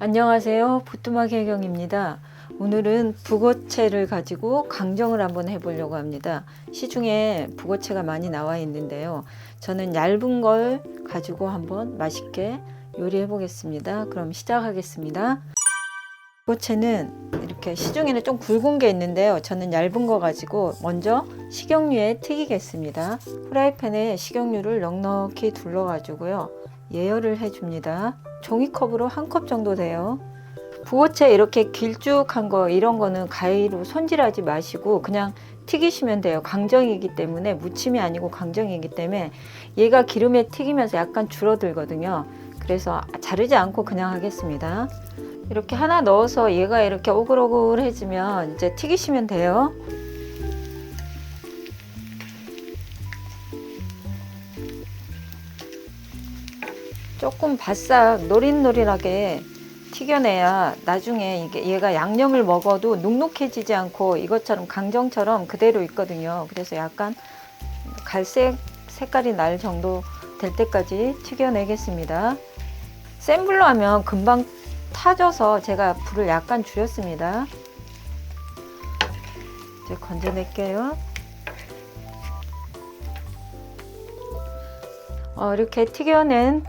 안녕하세요. 부뚜막 해경입니다. 오늘은 북어채를 가지고 강정을 한번 해보려고 합니다. 시중에 북어채가 많이 나와 있는데요. 저는 얇은 걸 가지고 한번 맛있게 요리해 보겠습니다. 그럼 시작하겠습니다. 북어채는 이렇게 시중에는 좀 굵은 게 있는데요. 저는 얇은 거 가지고 먼저 식용유에 튀기겠습니다. 프라이팬에 식용유를 넉넉히 둘러가지고요. 예열을 해줍니다. 종이컵으로 한 컵 정도 돼요. 부어채 이렇게 길쭉한 거 이런 거는 가위로 손질하지 마시고 그냥 튀기시면 돼요. 강정이기 때문에 무침이 아니고 강정이기 때문에 얘가 기름에 튀기면서 약간 줄어들거든요. 그래서 자르지 않고 그냥 하겠습니다. 이렇게 하나 넣어서 얘가 이렇게 오글오글해지면 이제 튀기시면 돼요. 조금 바싹 노릿노릿하게 튀겨내야 나중에 이게 얘가 양념을 먹어도 눅눅해지지 않고 이것처럼 강정처럼 그대로 있거든요. 그래서 약간 갈색 색깔이 날 정도 될 때까지 튀겨내겠습니다. 센 불로 하면 금방 타져서 제가 불을 약간 줄였습니다. 이제 건져낼게요. 어, 이렇게 튀겨낸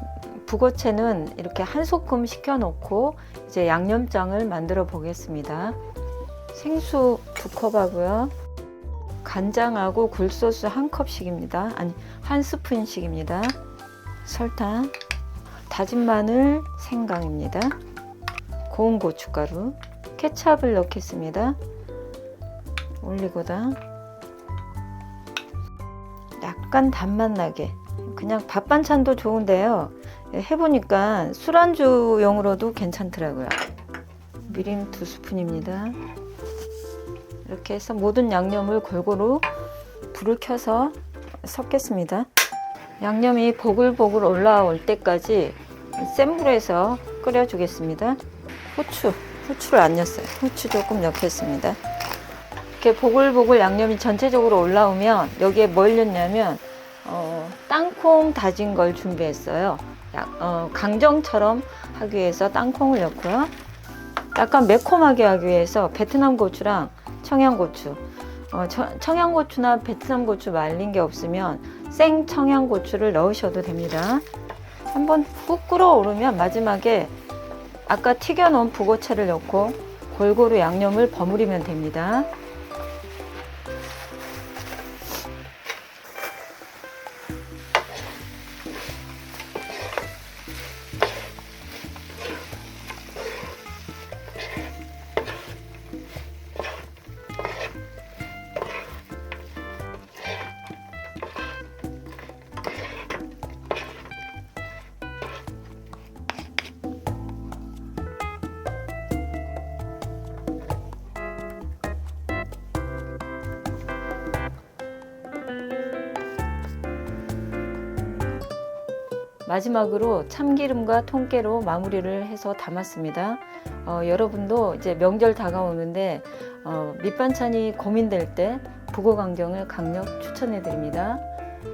북어채는 이렇게 한 소끔 식혀놓고 이제 양념장을 만들어 보겠습니다. 생수 두 컵 하고요. 간장하고 굴소스 한 컵씩입니다. 아니 한 스푼씩입니다. 설탕, 다진 마늘, 생강입니다. 고운 고춧가루, 케찹을 넣겠습니다. 올리고당, 약간 단맛 나게 그냥 밥 반찬도 좋은데요. 해보니까 술안주용으로도 괜찮더라고요. 미림 두 스푼입니다. 이렇게 해서 모든 양념을 골고루 불을 켜서 섞겠습니다. 양념이 보글보글 올라올 때까지 센 불에서 끓여주겠습니다. 후추, 후추를 안 넣었어요. 후추 조금 넣겠습니다. 이렇게 보글보글 양념이 전체적으로 올라오면 여기에 뭘 넣냐면 어, 땅콩 다진 걸 준비했어요. 약, 어, 강정처럼 하기 위해서 땅콩을 넣고요. 약간 매콤하게 하기 위해서 베트남 고추랑 청양고추. 어, 저- 청양고추나 베트남 고추 말린 게 없으면 생 청양고추를 넣으셔도 됩니다. 한번 훅 끓어오르면 마지막에 아까 튀겨놓은 북어채를 넣고 골고루 양념을 버무리면 됩니다. 마지막으로 참기름과 통깨로 마무리를 해서 담았습니다. 어, 여러분도 이제 명절 다가오는데 어, 밑반찬이 고민될 때 북어강정을 강력 추천해 드립니다.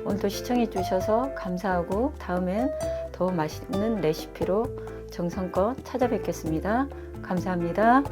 오늘도 시청해 주셔서 감사하고 다음엔 더 맛있는 레시피로 정성껏 찾아뵙겠습니다. 감사합니다.